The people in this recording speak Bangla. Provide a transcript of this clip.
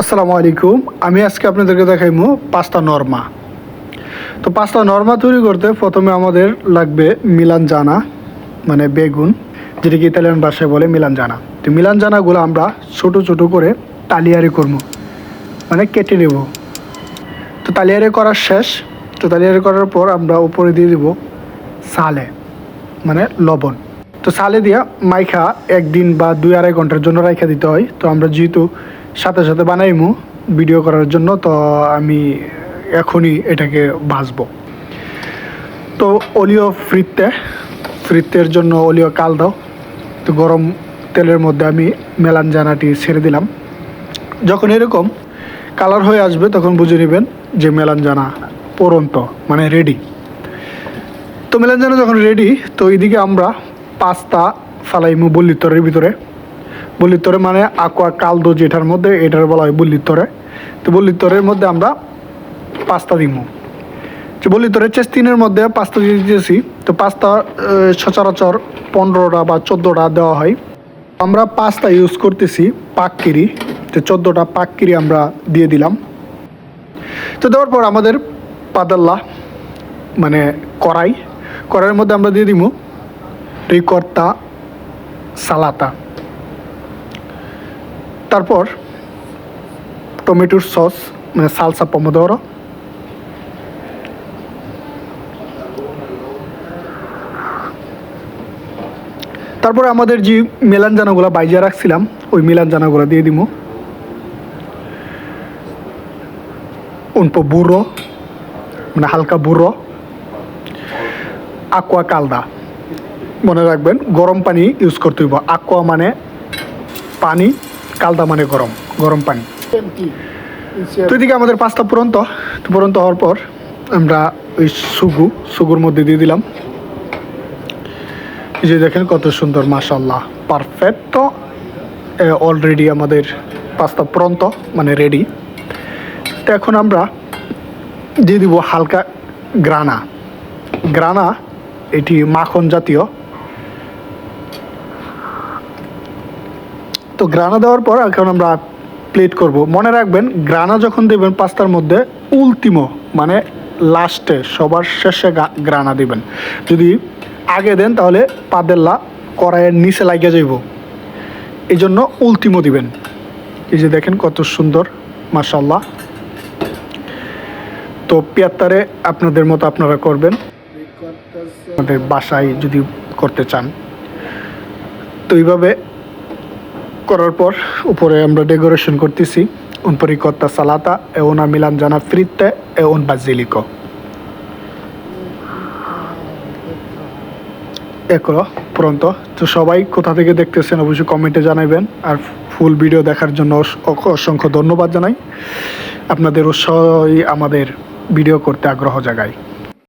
আসসালামু আলাইকুম। আমি আজকে আপনাদেরকে দেখাইমু পাস্তা নর্মা। তো পাস্তা নর্মা তৈরি করতে প্রথমে আমাদের লাগবে মিলান জানা মানে বেগুন, যেটাকে ইতালিয়ান ভাষায় বলে মিলান জানা। তো মিলান জানাগুলো আমরা ছোট ছোট করে তালিয়ারি করব মানে কেটে নেব। তো তালিয়ারি করার শেষ। তো তালিয়ারি করার পর আমরা উপরে দিয়ে দিব সালে মানে লবণ। তো সালে দিয়া মাইখা একদিন বা দুই আড়াই ঘণ্টার জন্য রাইখা দিতে হয়। তো আমরা যেহেতু সাথে সাথে বানাইমু ভিডিও করার জন্য, তো আমি এখনই এটাকে ভাজবো। তো অলিও ফ্রিতে, ফ্রিতের জন্য অলিও কাল দাও। তো গরম তেলের মধ্যে আমি মেলান জানাটি ছেড়ে দিলাম। যখন এরকম কালার হয়ে আসবে, তখন বুঝে নেবেন যে মেলান জানা পরন্ত মানে রেডি তো মেলান জানা যখন রেডি তো এইদিকে আমরা পাস্তা ফালাইমু বল্লিতরের ভিতরে। বল্লিতরে মানে aqua কালদো যেটার মধ্যে, এটার বলা হয় বল্লিতরে তো বল্লিতরের মধ্যে আমরা পাস্তা দিমু। যে বল্লিতরে চেস্তিনের মধ্যে পাস্তা দিয়েছি তো পাস্তা সচরাচর পনেরোটা বা চোদ্দোটা দেওয়া হয়। আমরা পাস্তা ইউজ করতেছি পাককিরি তো চোদ্দোটা পাককিরি আমরা দিয়ে দিলাম। তো দেওয়ার পর আমাদের পাদাল্লা মানে কড়াই। কড়াইয়ের মধ্যে আমরা দিয়ে দিব রিকর্তা সালাতা। তারপর টমেটোর সস মানে সালসা পমোদoro তারপরে আমাদের যে মেলানজানাগুলো বাইজা রাখছিলাম, ওই মেলানজানাগুলো দিয়ে দিব po' burro মানে হালকা বুড়ো aqua কালদা। মনে রাখবেন, গরম পানি ইউজ করতে হইব। aqua মানে পানি। কালদা মানে গরম গরম পানি। তো এদিকে আমাদের পাঁচটা পুরন্ত পুরন্ত হওয়ার পর আমরা ওই সুগু, সুগুর মধ্যে দিয়ে দিলাম। যে দেখেন কত সুন্দর মাশাল্লাহ পারফেক্ট তো অলরেডি আমাদের পাস্তা পুরন্ত মানে রেডি তো এখন আমরা দিয়ে দিব হালকা গ্রানা। গ্রানা, এটি মাখন জাতীয়। তো গ্রানা দেওয়ার পর এখন আমরা প্লেট করব। মনে রাখবেন, গ্রানা যখন দেবেন পাস্তার মধ্যে উলতিমো মানে লাস্টে সবার শেষে গ্রানা দিবেন। যদি আগে দেন তাহলে পাদেল্লা কড়াইয়ের নিচে লাগিয়ে যাইব। এই জন্য উলতিমো দিবেন। এই যে দেখেন কত সুন্দর মাসাল্লাহ তো পিয়াত্তারে আপনাদের মতো আপনারা করবেন। আমাদের বাসায় যদি করতে চান। তো এইভাবে করার পর উপরে আমরা ডেকোরেশন করতেছি। po' ricotta salata e una melanzana fritte e un basilico একো পরন্ত। তো সবাই কোথা থেকে দেখতেছেন অবশ্যই কমেন্টে জানাবেন আর ফুল ভিডিও দেখার জন্য অস- অস- অসংখ্য ধন্যবাদ জানাই। আপনাদের উৎসাহই আমাদের ভিডিও করতে আগ্রহ জাগায়।